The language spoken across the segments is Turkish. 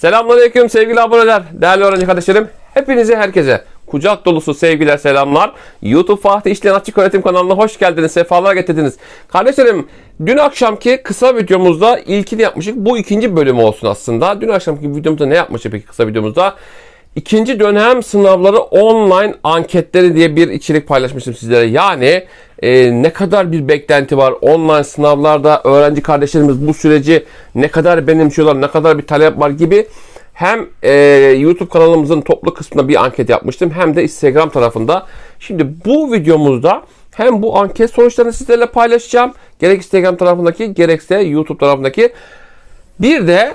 Selamünaleyküm sevgili aboneler, değerli öğrenci kardeşlerim. Hepinize herkese kucak dolusu sevgiler, selamlar. YouTube Fatih İşleyen Açık Öğretim kanalına hoş geldiniz, sefalar getirdiniz. Kardeşlerim, dün akşamki kısa videomuzda ilkini yapmıştık. Bu ikinci bölümü olsun aslında. Dün akşamki videomuzda ne yapmıştık peki kısa videomuzda? İkinci dönem sınavları online anketleri diye bir içerik paylaşmıştım sizlere. Yani e, ne kadar bir beklenti var online sınavlarda öğrenci kardeşlerimiz bu süreci ne kadar benimsiyorlar, ne kadar bir talep var gibi hem e, YouTube kanalımızın toplu kısmında bir anket yapmıştım hem de Instagram tarafında. Şimdi bu videomuzda hem bu anket sonuçlarını sizlerle paylaşacağım. Gerek Instagram tarafındaki gerekse YouTube tarafındaki. Bir de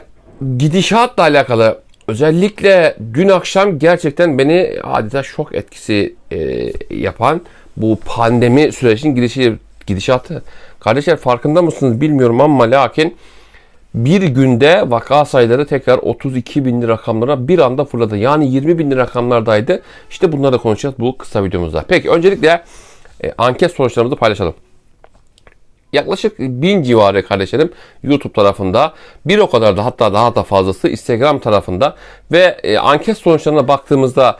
gidişatla alakalı özellikle dün akşam gerçekten beni adeta şok etkisi e, yapan bu pandemi sürecinin gidişi, gidişatı. Kardeşler farkında mısınız bilmiyorum ama lakin bir günde vaka sayıları tekrar 32 bin rakamlara bir anda fırladı. Yani 20 bin rakamlardaydı. İşte bunları da konuşacağız bu kısa videomuzda. Peki öncelikle e, anket sonuçlarımızı paylaşalım. Yaklaşık bin civarı kardeşlerim YouTube tarafında bir o kadar da hatta daha da fazlası Instagram tarafında ve e, anket sonuçlarına baktığımızda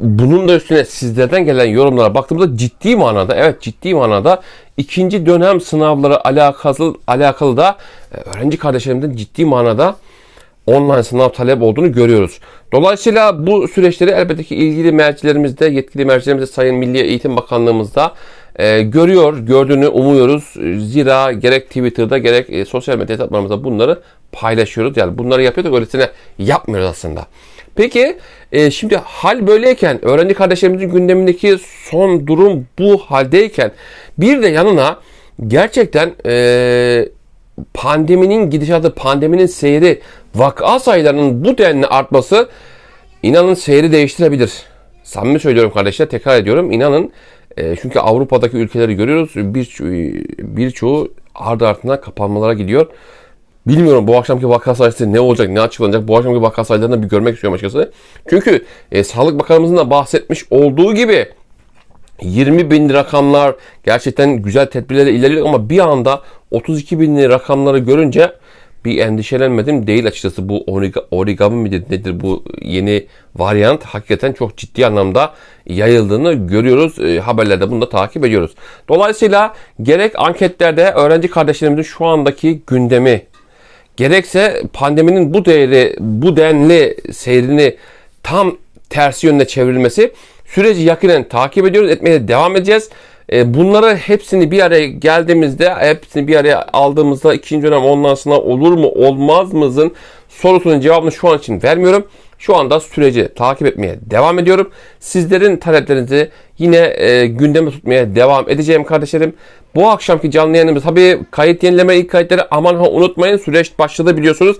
bunun da üstüne sizlerden gelen yorumlara baktığımızda ciddi manada evet ciddi manada ikinci dönem sınavları alakalı alakalı da e, öğrenci kardeşlerimden ciddi manada online sınav talep olduğunu görüyoruz. Dolayısıyla bu süreçleri elbette ki ilgili mercilerimizde, yetkili mercilerimizde Sayın Milli Eğitim Bakanlığımızda e, görüyor, gördüğünü umuyoruz. Zira gerek Twitter'da gerek e, sosyal medya hesaplarımızda bunları paylaşıyoruz. Yani bunları yapıyorduk öylesine yapmıyoruz aslında. Peki e, şimdi hal böyleyken öğrenci kardeşlerimizin gündemindeki son durum bu haldeyken bir de yanına gerçekten e, pandeminin gidişatı, pandeminin seyri, vaka sayılarının bu denli artması inanın seyri değiştirebilir. Samimi söylüyorum kardeşler, tekrar ediyorum. İnanın e, çünkü Avrupa'daki ülkeleri görüyoruz. Bir, birçoğu ardı ardına kapanmalara gidiyor. Bilmiyorum bu akşamki vaka sayısı ne olacak, ne açıklanacak. Bu akşamki vaka sayılarını bir görmek istiyorum açıkçası. Çünkü e, Sağlık Bakanımızın da bahsetmiş olduğu gibi 20 bin rakamlar gerçekten güzel tedbirlerle ilerliyor ama bir anda 32 bin rakamları görünce bir endişelenmedim değil açıkçası bu origami midir nedir bu yeni varyant hakikaten çok ciddi anlamda yayıldığını görüyoruz. E, haberlerde bunu da takip ediyoruz. Dolayısıyla gerek anketlerde öğrenci kardeşlerimizin şu andaki gündemi gerekse pandeminin bu değeri, bu denli seyrini tam tersi yönde çevrilmesi süreci yakinen takip ediyoruz, etmeye devam edeceğiz. E, bunları hepsini bir araya geldiğimizde, hepsini bir araya aldığımızda ikinci dönem ondan sonra olur mu olmaz mızın sorusunun cevabını şu an için vermiyorum. Şu anda süreci takip etmeye devam ediyorum. Sizlerin taleplerinizi yine e, gündeme tutmaya devam edeceğim kardeşlerim. Bu akşamki canlı yayınımız tabii kayıt yenileme ilk kayıtları aman ha unutmayın süreç başladı biliyorsunuz.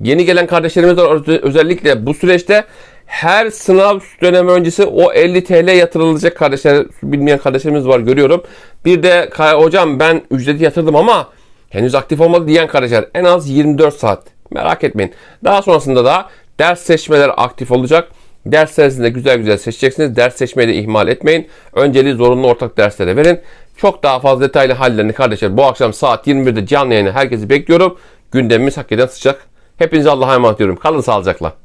Yeni gelen kardeşlerimiz var özellikle bu süreçte her sınav dönemi öncesi o 50 TL yatırılacak kardeşler bilmeyen kardeşlerimiz var görüyorum. Bir de hocam ben ücreti yatırdım ama henüz aktif olmadı diyen kardeşler en az 24 saat. Merak etmeyin. Daha sonrasında da ders seçmeler aktif olacak. Derslerinizi de güzel güzel seçeceksiniz. Ders seçmeyi de ihmal etmeyin. Önceliği zorunlu ortak derslere verin. Çok daha fazla detaylı hallerini kardeşler bu akşam saat 21'de canlı yayını herkesi bekliyorum. Gündemimiz hakikaten sıcak. Hepinize Allah'a emanet ediyorum. Kalın sağlıcakla.